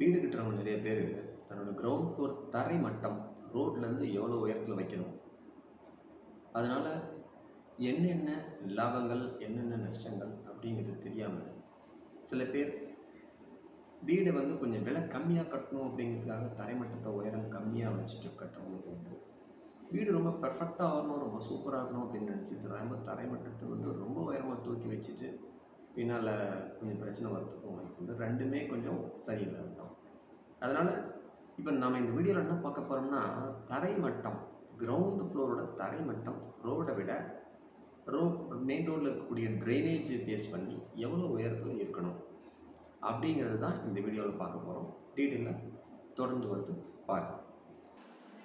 வீடு கட்டுறவங்க நிறைய பேர் தன்னோட கிரவுண்ட் ஃப்ளோர் தரை மட்டம் ரோட்லேருந்து எவ்வளோ உயரத்தில் வைக்கணும்? அதனால் என்னென்ன லாபங்கள் என்னென்ன நஷ்டங்கள் அப்படிங்கிறது தெரியாமல் சில பேர் வீடை வந்து கொஞ்சம் விலை கம்மியாக கட்டணும் அப்படிங்கிறதுக்காக தரைமட்டத்தை உயரம் கம்மியாக வச்சுட்டு கட்டுறவங்களுக்கு உண்டு வீடு ரொம்ப பெர்ஃபெக்டாக ஆகணும் ரொம்ப சூப்பராக இருக்கணும் அப்படின்னு நினச்சி ரொம்ப தரைமட்டத்தை வந்து ரொம்ப உயரமாக தூக்கி வச்சுட்டு பின்னால் கொஞ்சம் பிரச்சனை வரத்துக்கும் வாய்ப்பு உண்டு. ரெண்டுமே கொஞ்சம் சரியில்லாது தான் அதனால் இப்போ நம்ம இந்த வீடியோவில் என்ன பார்க்க போகிறோம்னா தரைமட்டம் கிரவுண்டு ஃப்ளோரோட தரைமட்டம் ரோடை விட ரோ மெயின் ரோடில் இருக்கக்கூடிய ட்ரைனேஜ் பேஸ் பண்ணி எவ்வளோ உயரத்தில் இருக்கணும் அப்படிங்கிறது தான் இந்த வீடியோவில் பார்க்க போகிறோம் டீட்டெயிலாக தொடர்ந்து வந்து பாருங்கள்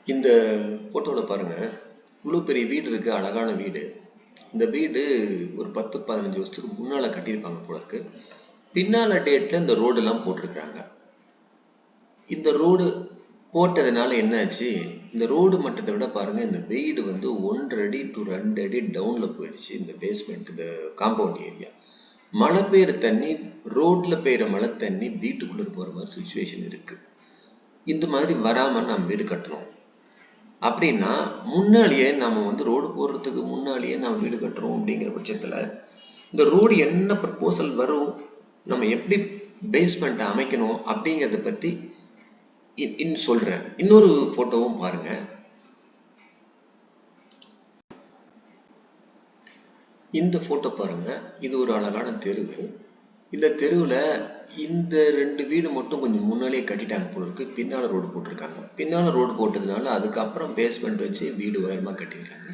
இந்த ஃபோட்டோவில் பாருங்கள் இவ்வளோ பெரிய வீடு இருக்குது அழகான வீடு. இந்த வீடு ஒரு பத்து பதினஞ்சு வருஷத்துக்கு முன்னால் கட்டியிருப்பாங்க போல இருக்கு. பின்னால் டேட்டில் இந்த ரோடெல்லாம் போட்டிருக்கிறாங்க. இந்த ரோடு போட்டதுனால என்னாச்சு? இந்த ரோடு மட்டத்தை விட பாருங்க இந்த வீடு வந்து ஒன்றரை அடி டு ரெண்டு அடி டவுனில் போயிடுச்சு இந்த பேஸ்மெண்ட் இந்த காம்பவுண்ட் ஏரியா மழை பெய்யுற தண்ணி ரோட்ல பெய்யுற மழை தண்ணி வீட்டுக்குள்ளே போகிற மாதிரி சுச்சுவேஷன் இருக்கு. இந்த மாதிரி வராமல் நம்ம வீடு கட்டணும். அப்படின்னா முன்னாலேயே நம்ம வந்து ரோடு போடுறதுக்கு முன்னாலேயே நம்ம வீடு கட்டுறோம் அப்படிங்கிற பட்சத்தில் இந்த ரோடு என்ன ப்ரப்போசல் வரும் நம்ம எப்படி பேஸ்மெண்ட்டை அமைக்கணும் அப்படிங்கிறத பற்றி இன் சொல்கிறேன் இன்னொரு ஃபோட்டோவும் பாருங்க. இந்த ஃபோட்டோ பாருங்க. இது ஒரு அழகான தெருவு. இந்த தெருவில் இந்த ரெண்டு வீடு மட்டும் கொஞ்சம் முன்னாலே கட்டிட்டாங்க போல இருக்கு. பின்னால் ரோடு போட்டிருக்காங்க. பின்னால் ரோடு போட்டதுனால அதுக்கப்புறம் பேஸ்மெண்ட் வச்சு வீடு உயரமாக கட்டியிருக்காங்க.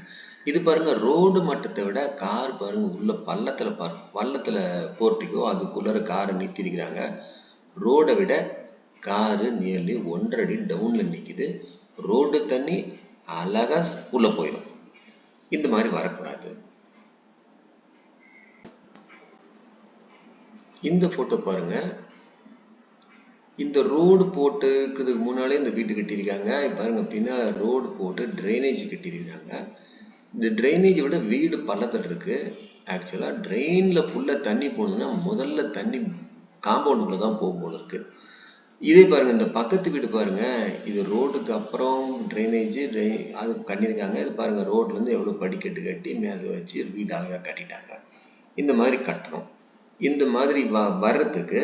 இது பாருங்க ரோடு மட்டத்தை விட கார் பாருங்க உள்ள பள்ளத்தில் பாருங்க பள்ளத்தில் போர்ட்டிக்கோ அதுக்குள்ளார காரை நிறுத்திருக்கிறாங்க. ரோடை விட காரு நியர்லி ஒன்றரை அடி டவுனில் நிற்கிது ரோடு தண்ணி அழகா உள்ளே போயிடும் இந்த மாதிரி வரக்கூடாது. இந்த ஃபோட்டோ பாருங்க. இந்த ரோடு போட்டுக்கிறதுக்கு முன்னாலே இந்த வீட்டு கட்டியிருக்காங்க. பாருங்க பின்னால் ரோடு போட்டு ட்ரைனேஜ் கட்டியிருக்காங்க. இந்த ட்ரைனேஜை விட வீடு பள்ளத்தில் இருக்கு. ஆக்சுவலாக ட்ரெயினில் ஃபுல்லாக தண்ணி போகணுன்னா முதல்ல தண்ணி காம்பவுண்டுக்குள்ளே தான் போகும் போல இருக்கு. இதே பாருங்க இந்த பக்கத்து வீடு பாருங்க. இது ரோடுக்கு அப்புறம் ட்ரைனேஜ் ட்ரெயின் அது கட்டியிருக்காங்க. இது பாருங்க ரோட்லேருந்து எவ்வளோ படிக்கட்டு கட்டி மேசை வச்சு வீடு அழகாக கட்டிட்டாங்க. இந்த மாதிரி கட்டணும் இந்த மாதிரி வ வர்றதுக்கு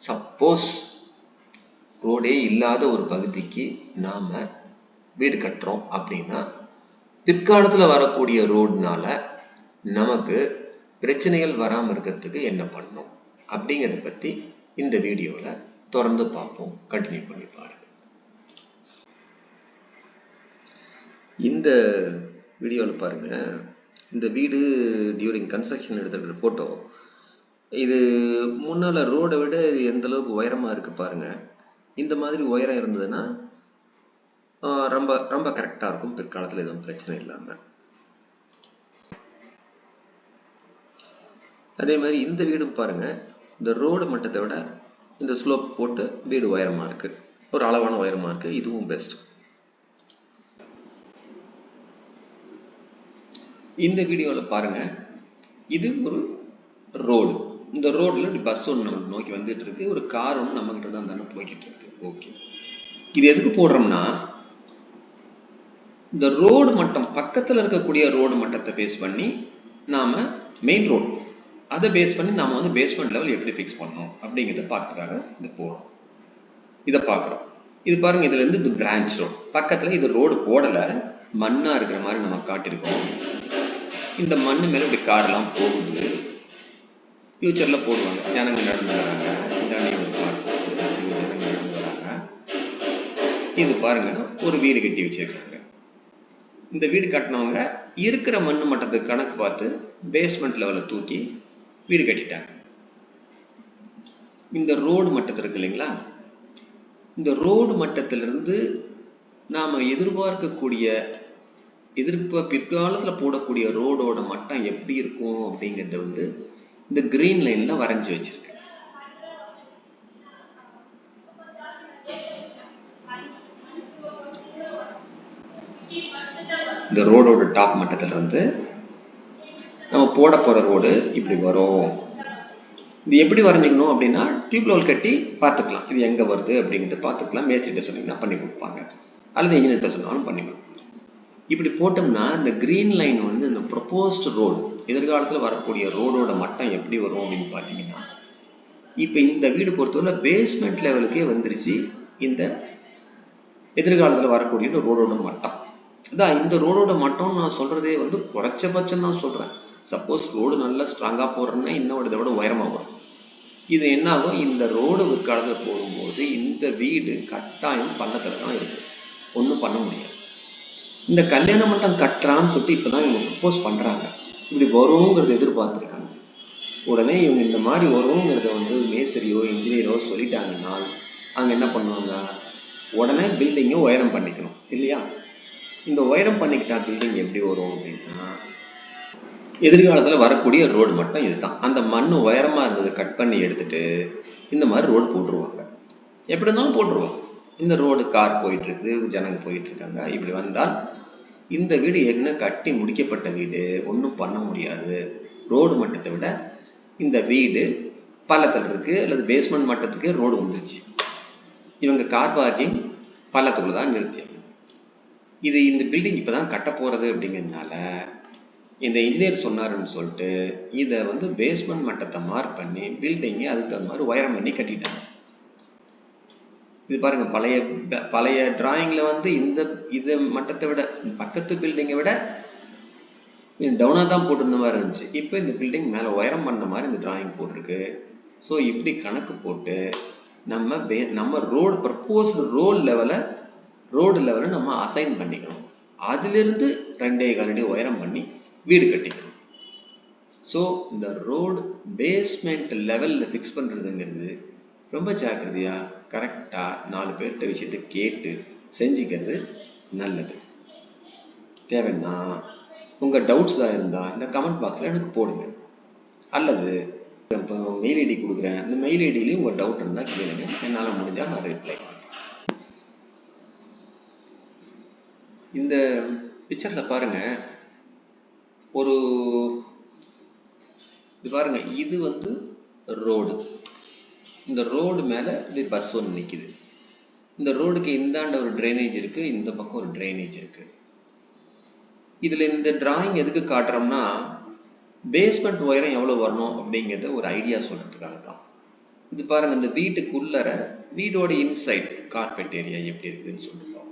சப்போஸ் ரோடே இல்லாத ஒரு பகுதிக்கு நாம் வீடு கட்டுறோம் அப்படின்னா பிற்காலத்தில் வரக்கூடிய ரோடுனால நமக்கு பிரச்சனைகள் வராமல் இருக்கிறதுக்கு என்ன பண்ணும் அப்படிங்கிறத பற்றி இந்த வீடியோவில் தொடர்ந்து பார்ப்போம். கண்டினியூ பண்ணி பாருங்கள் இந்த வீடியோவில் பாருங்கள் இந்த வீடு டியூரிங் கன்ஸ்ட்ரக்ஷன் எடுத்துக்கிற ஃபோட்டோ இது முன்னால் ரோடை விட இது எந்த அளவுக்கு உயரமாக இருக்கு பாருங்க. இந்த மாதிரி உயரம் இருந்ததுன்னா ரொம்ப ரொம்ப கரெக்டாக இருக்கும். பிற்காலத்தில் எதுவும் பிரச்சனை இல்லாமல் அதே மாதிரி இந்த வீடும் பாருங்க. இந்த ரோடு மட்டத்தை விட இந்த ஸ்லோப் போட்டு வீடு உயரமா இருக்கு. ஒரு அளவான உயரமா இருக்கு. இதுவும் பெஸ்ட் இந்த வீடியோவில் பாருங்க. இது ஒரு ரோடு இந்த ரோட்ல இப்படி பஸ் ஒன்று நம்ம நோக்கி வந்துட்டு இருக்கு ஒரு கார் ஒன்று நம்ம கிட்ட தான் தானே போய்கிட்டு இருக்கு ஓகே இது எதுக்கு போடுறோம்னா இந்த ரோடு மட்டம் பக்கத்தில் இருக்கக்கூடிய ரோடு மட்டத்தை பேஸ் பண்ணி நாம மெயின் ரோடு அதை பேஸ் பண்ணி நாம வந்து பேஸ்மெண்ட் லெவல் எப்படி ஃபிக்ஸ் பண்ணணும் அப்படிங்கிறத பார்க்கறதுக்காக இது போகிறோம் இதை பார்க்குறோம். இது பாருங்க இதுல இருந்து இது பிரான்ச் ரோடு பக்கத்துல இது ரோடு போடல. மண்ணா இருக்கிற மாதிரி நம்ம காட்டியிருக்கோம். இந்த மண்ணு மேல இப்படி கார்லாம் போகுது. ஃப்யூச்சரில் போடுவாங்க. ஜனங்க நடந்து வராங்க. ஜனங்க நடந்து வராங்க. இது பாருங்க ஒரு வீடு கட்டி வச்சிருக்காங்க. இந்த வீடு கட்டினவங்க இருக்கிற மண்ணு மட்டத்துக்கு கணக்கு பார்த்து பேஸ்மெண்ட் லெவலில் தூக்கி வீடு கட்டிட்டாங்க. இந்த ரோடு மட்டத்தில் இருக்கு இல்லைங்களா? இந்த ரோடு மட்டத்திலிருந்து நாம எதிர்பார்க்கக்கூடிய எதிர்ப்ப பிற்காலத்துல போடக்கூடிய ரோடோட மட்டம் எப்படி இருக்கும் அப்படிங்கிறத வந்து இந்த கிரீன் லைன்ல வரைஞ்சு வச்சிருக்கேன். இந்த ரோடோட டாப் மட்டத்துல இருந்து நம்ம போட போற ரோடு இப்படி வரும். இது எப்படி வரைஞ்சிக்கணும் அப்படின்னா டியூப்லோல் கட்டி பார்த்துக்கலாம். இது எங்கே வருது அப்படிங்கிறத பார்த்துக்கலாம். மேஸ்திரிட்ட சொன்னீங்கன்னா பண்ணி கொடுப்பாங்க. அல்லது இன்ஜினியர்கிட்ட சொன்னாலும் பண்ணி கொடுப்பாங்க. இப்படி போட்டோம்னா இந்த கிரீன் லைன் வந்து இந்த ப்ரொப்போஸ்ட் ரோடு எதிர்காலத்தில் வரக்கூடிய ரோடோட மட்டம் எப்படி வரும் அப்படின்னு பார்த்தீங்கன்னா இப்போ இந்த வீடு பொறுத்தவரை பேஸ்மெண்ட் லெவலுக்கே வந்துருச்சு. இந்த எதிர்காலத்தில் வரக்கூடிய இந்த ரோடோட மட்டம். அதான் இந்த ரோடோட மட்டம் நான் சொல்றதே வந்து குறைச்சபட்சம் தான் சொல்றேன். சப்போஸ் ரோடு நல்லா ஸ்ட்ராங்காக போடுறேன்னா இன்னும் இதை விட உயரமாக வரும். இது என்னாகும்? இந்த ரோடு விற்காலத்தில் போடும்போது இந்த வீடு கட்டாயம் பள்ளத்தில் தான் இருக்கு. ஒன்றும் பண்ண முடியாது. இந்த கல்யாண மண்டபம் கட்டுறான்னு சொல்லிட்டு இப்போதான் இவங்க ப்ரப்போஸ் பண்ணுறாங்க இப்படி வருங்கிறத எதிர்பார்த்துருக்காங்க. உடனே இவங்க இந்த மாதிரி வருங்கிறத வந்து மேஸ்திரியோ இன்ஜினியரோ சொல்லிட்டாங்கன்னா அவங்க என்ன பண்ணுவாங்க? உடனே பில்டிங்கை உயரம் பண்ணிக்கணும் இல்லையா? இந்த உயரம் பண்ணிக்கிட்டா பில்டிங் எப்படி வரும் அப்படின்னா எதிர்காலத்தில் வரக்கூடிய ரோடு மட்டும் இதுதான். அந்த மண் உயரமாக இருந்ததை கட் பண்ணி எடுத்துட்டு இந்த மாதிரி ரோடு போட்டுருவாங்க. எப்படி இருந்தாலும் போட்டுருவாங்க. இந்த ரோடு கார் போயிட்டு இருக்கு ஜனங்க போயிட்டு இருக்காங்க இப்படி வந்தால் இந்த வீடு என்ன கட்டி முடிக்கப்பட்ட வீடு? ஒன்றும் பண்ண முடியாது. ரோடு மட்டத்தை விட இந்த வீடு பள்ளத்தில் இருக்கு அல்லது பேஸ்மெண்ட் மட்டத்துக்கு ரோடு வந்துருச்சு. இவங்க கார் பார்க்கிங் பள்ளத்துக்குள்ள தான் நிறுத்தி இது இந்த பில்டிங் இப்பதான் கட்ட போறது அப்படிங்கிறதுனால இந்த இன்ஜினியர் சொன்னாருன்னு சொல்லிட்டு இதை வந்து பேஸ்மெண்ட் மட்டத்தை மார்க் பண்ணி பில்டிங்கை அதுக்கு தகுந்த மாதிரி உயரம் பண்ணி கட்டிட்டாங்க. இது பாருங்க பழைய ப- பழைய டிராயிங்ல வந்து இந்த இது மட்டத்தை விட பக்கத்து பில்டிங்கை விட டவுனாக தான் போட்டிருந்த மாதிரி இருந்துச்சு. இப்போ இந்த பில்டிங் மேலே உயரம் பண்ண மாதிரி இந்த டிராயிங் போட்டிருக்கு. ஸோ இப்படி கணக்கு போட்டு நம்ம பே நம்ம ரோடு ப்ரப்போஸ்டு ரோல் லெவலை ரோடு லெவலை நம்ம அசைன் பண்ணிக்கணும். அதிலிருந்து ரெண்டே காலடி உயரம் பண்ணி வீடு கட்டிக்கணும். ஸோ இந்த ரோடு பேஸ்மெண்ட் லெவலில் ஃபிக்ஸ் பண்ணுறதுங்கிறது ரொம்ப ஜாக்கிரதையா கரெக்டாக நாலு பேர்கிட்ட விஷயத்தை கேட்டு செஞ்சுக்கிறது நல்லது. தேவைன்னா உங்கள் டவுட்ஸ் தான் இருந்தால் இந்த கமெண்ட் பாக்ஸில் எனக்கு போடுங்க. அல்லது இப்போ மெயில் ஐடி கொடுக்குறேன். இந்த மெயில் ஐடியிலையும் உங்கள் டவுட் இருந்தால் கேளுங்க. என்னால் முடிஞ்சால் நான் ரிப்ளை இந்த பிக்சரில் பாருங்க. ஒரு இது பாருங்க. இது வந்து ரோடு இந்த ரோடு மேலே இப்படி பஸ் ஒன்று நிற்கிது இந்த ரோடுக்கு இந்தாண்ட ஒரு ட்ரைனேஜ் இருக்கு இந்த பக்கம் ஒரு ட்ரைனேஜ் இருக்கு. இதில் இந்த டிராயிங் எதுக்கு காட்டுறோம்னா பேஸ்மெண்ட் உயரம் எவ்வளோ வரணும் அப்படிங்கிறத ஒரு ஐடியா சொல்கிறதுக்காக தான் இது பாருங்க இந்த வீட்டுக்குள்ளற வீடோட இன்சைட் கார்பெட் ஏரியா எப்படி இருக்குதுன்னு சொல்லிட்டு பார்ப்போம்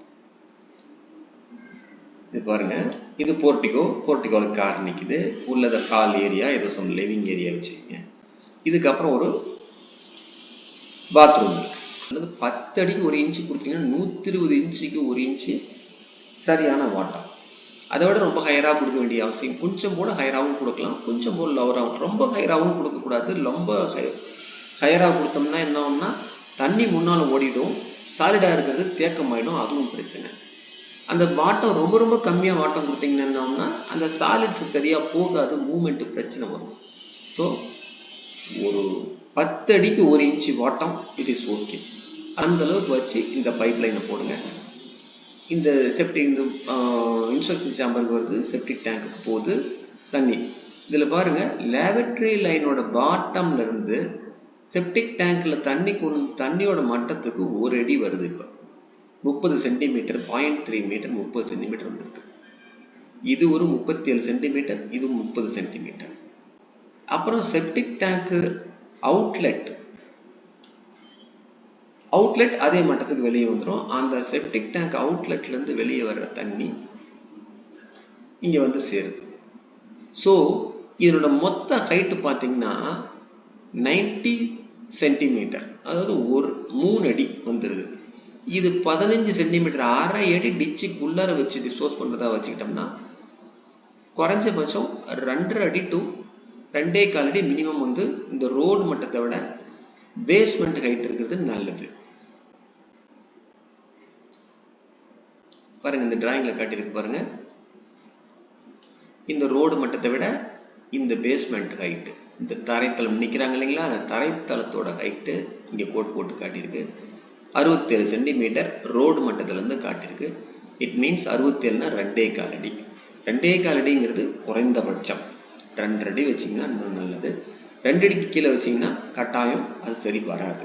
இது பாருங்க இது போர்ட்டிகோ போர்ட்டிகோவில் கார் நிக்குது. உள்ளத ஹால் ஏரியா ஏதோ சம் லிவிங் ஏரியா வச்சுக்கோங்க இதுக்கப்புறம் ஒரு பாத்ரூம் அல்லது பத்து அடிக்கு ஒரு இன்ச்சு கொடுத்தீங்கன்னா நூற்றி இருபது இன்ச்சுக்கு ஒரு இன்ச்சு சரியான வாட்டம் அதை விட ரொம்ப ஹையராக கொடுக்க வேண்டிய அவசியம். கொஞ்சம் போல ஹையராகவும் கொடுக்கலாம். கொஞ்சம் போல் லவராகவும் ரொம்ப ஹையராகவும் கொடுக்கக்கூடாது ரொம்ப ஹை ஹையராக கொடுத்தோம்னா என்ன ஆகும்னா தண்ணி முன்னால் ஓடிடும். சாலிடாக இருக்கிறது தேக்கமாயிடும். அதுவும் பிரச்சனை. அந்த வாட்டம் ரொம்ப ரொம்ப கம்மியாக வாட்டம் கொடுத்தீங்கன்னா என்ன அந்த சாலிட்ஸ் சரியாக போகாது. மூமெண்ட்டு பிரச்சனை வரும். ஸோ ஒரு பத்து அடிக்கு ஒரு இன்ச்சு வாட்டம் இட் இஸ் ஓகே அந்த அளவுக்கு வச்சு இந்த பைப் லைனை போடுங்க. இந்த செப்டிக் இந்த இன்ஸ்ட்ரக்ஷன் சாம்பருக்கு வருது செப்டிக் டேங்க்குக்கு போகுது தண்ணி. இதில் பாருங்கள் லேபரட்டரி லைனோட பாட்டம்லேருந்து செப்டிக் டேங்க்கில் தண்ணி கொண்டு தண்ணியோட மட்டத்துக்கு ஒரு அடி வருது இப்போ. முப்பது சென்டிமீட்டர் பாயிண்ட் த்ரீ மீட்டர் முப்பது சென்டிமீட்டர் வந்திருக்கு. இது ஒரு முப்பத்தி ஏழு சென்டிமீட்டர் இது முப்பது சென்டிமீட்டர் அப்புறம் செப்டிக் டேங்க்கு அவுட்லெட் அவுட்லெட் அதே மட்டத்துக்கு வெளியே வந்துடும் அந்த செப்டிக் டேங்க் அவுட்லெட்ல இருந்து வெளியே வர்ற தண்ணி இங்க வந்து சேருது. ஸோ இதனோட மொத்த ஹைட்டு பார்த்தீங்கன்னா நைன்டி சென்டிமீட்டர் அதாவது ஒரு மூணு அடி வந்துடுது இது பதினஞ்சு சென்டிமீட்டர் அரை அடி டிச்சுக்கு உள்ளார வச்சு டிஸ்போஸ் பண்ணுறதா வச்சுக்கிட்டோம்னா குறைஞ்சபட்சம் ரெண்டரை அடி டு ரெண்டே கால் அடி மினிமம் வந்து இந்த ரோடு மட்டத்தை விட பேஸ்மெண்ட் ஹைட் இருக்கிறது நல்லது. பாருங்க இந்த டிராயிங்ல காட்டியிருக்கு பாருங்க. இந்த ரோடு மட்டத்தை விட இந்த பேஸ்மெண்ட் ஹைட்டு இந்த தரைத்தளம் நிற்கிறாங்க இல்லைங்களா? அந்த தரைத்தளத்தோட ஹைட்டு இங்கே கோட் போட்டு காட்டியிருக்கு. அறுபத்தேழு சென்டிமீட்டர் ரோடு மட்டத்திலேருந்து காட்டியிருக்கு. இட் மீன்ஸ் அறுபத்தேழுனா ரெண்டே கால் அடி ரெண்டே கால் அடிங்கிறது குறைந்தபட்சம். ரெண்டரை அடி வச்சிங்கன்னா இன்னும் நல்லது. ரெண்டு அடிக்கு கீழே வச்சீங்கன்னா கட்டாயம் அது சரி வராது.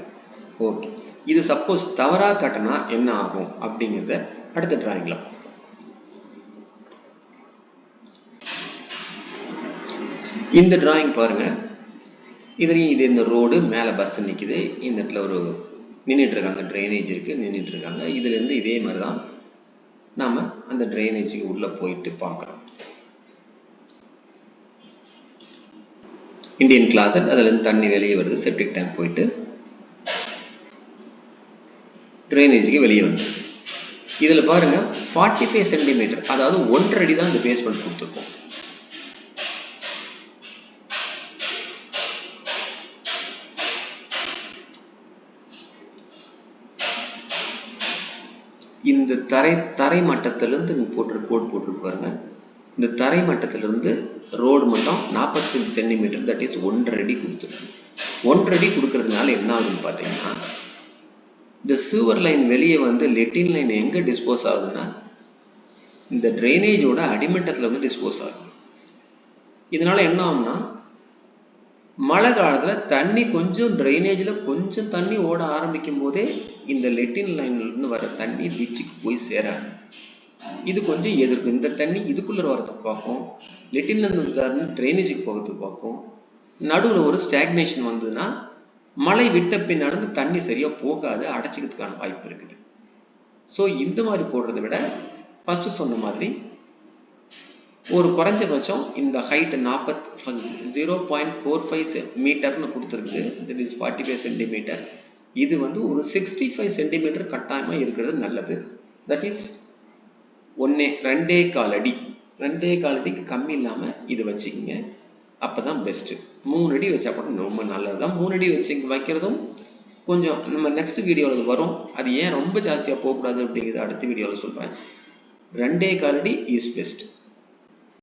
ஓகே இது சப்போஸ் தவறாக கட்டினா என்ன ஆகும் அப்படிங்கிறத அடுத்த டிராயிங்கில் இந்த டிராயிங் பாருங்க. இதுலேயும் இது இந்த ரோடு மேலே பஸ் நிற்கிது இந்த இடத்துல ஒரு நின்றுட்டு இருக்காங்க ட்ரைனேஜ் இருக்கு. நின்றுட்டு இருக்காங்க இதுலேருந்து இதே மாதிரி தான் நாம அந்த ட்ரைனேஜுக்கு உள்ள போயிட்டு பார்க்குறோம் இந்தியன் கிளாசட் அதுலேருந்து தண்ணி வெளியே வருது செப்டிக் டேங்க் போயிட்டு. ட்ரைனேஜுக்கு வெளியே வந்து இதில் பாருங்க ஃபார்ட்டி ஃபைவ் சென்டிமீட்டர் அதாவது ஒன்றரை அடி தான் இந்த பேஸ்மெண்ட் கொடுத்துருக்கோம். இந்த தரை தரை மட்டத்திலிருந்து இங்க போட்டு கோட் போட்டிருக்கு பாருங்க. இந்த தரை மட்டத்திலிருந்து ரோடு மட்டும் நாற்பத்தஞ்சு சென்டிமீட்டர் தட் இஸ் ஒன்றரை அடி கொடுத்துருக்கு ஒன்றரை அடி கொடுக்கறதுனால என்ன ஆகுதுன்னு பார்த்தீங்கன்னா இந்த சுவர் லைன் வெளியே வந்து லெட்டின் லைன் எங்கே டிஸ்போஸ் ஆகுதுன்னா இந்த ட்ரைனேஜோட அடிமட்டத்தில் வந்து டிஸ்போஸ் ஆகுது. இதனால என்ன ஆகும்னா மழை காலத்தில் தண்ணி கொஞ்சம் ட்ரைனேஜில் கொஞ்சம் தண்ணி ஓட ஆரம்பிக்கும் போதே இந்த லெட்டின் லைன்லேருந்து வர தண்ணி பீச்சுக்கு போய் சேராது. இது கொஞ்சம் எதிர்க்கும் இந்த தண்ணி இதுக்குள்ள வரதுக்கு பார்க்கும். லெட்டின்லேருந்து தண்ணி ட்ரைனேஜுக்கு போகிறதுக்கு பார்க்கும். நடுவில் ஒரு ஸ்டாக்னேஷன் வந்ததுன்னா மழை விட்ட பின்னாடி இந்த தண்ணி சரியாக போகாது அடைச்சிக்கிறதுக்கான வாய்ப்பு இருக்குது. ஸோ இந்த மாதிரி போடுறத விட ஃபர்ஸ்ட் சொன்ன மாதிரி ஒரு குறைஞ்சபட்சம் இந்த ஹைட் நாற்பத் ஜீரோ பாயிண்ட் ஃபோர் ஃபைவ் மீட்டர்னு கொடுத்துருக்குது. That is forty five centimetre இது வந்து ஒரு சிக்ஸ்டி ஃபைவ் சென்டிமீட்டர் கட்டாயமாக இருக்கிறது நல்லது. தட் இஸ் ஒன்னே ரெண்டே கால் அடி. ரெண்டே கால் அடிக்கு கம்மி இல்லாமல் இது வச்சுக்கிங்க. அப்போ தான் பெஸ்ட்டு மூணு அடி வச்சா கூட ரொம்ப நல்லது தான் மூணு அடி வச்சு வைக்கிறதும் கொஞ்சம் நம்ம நெக்ஸ்ட் வீடியோவில் வரும். அது ஏன் ரொம்ப ஜாஸ்தியாக போகக்கூடாது அப்படிங்கிறது அடுத்த வீடியோவில் சொல்கிறேன் ரெண்டே கால் அடி இஸ் பெஸ்ட்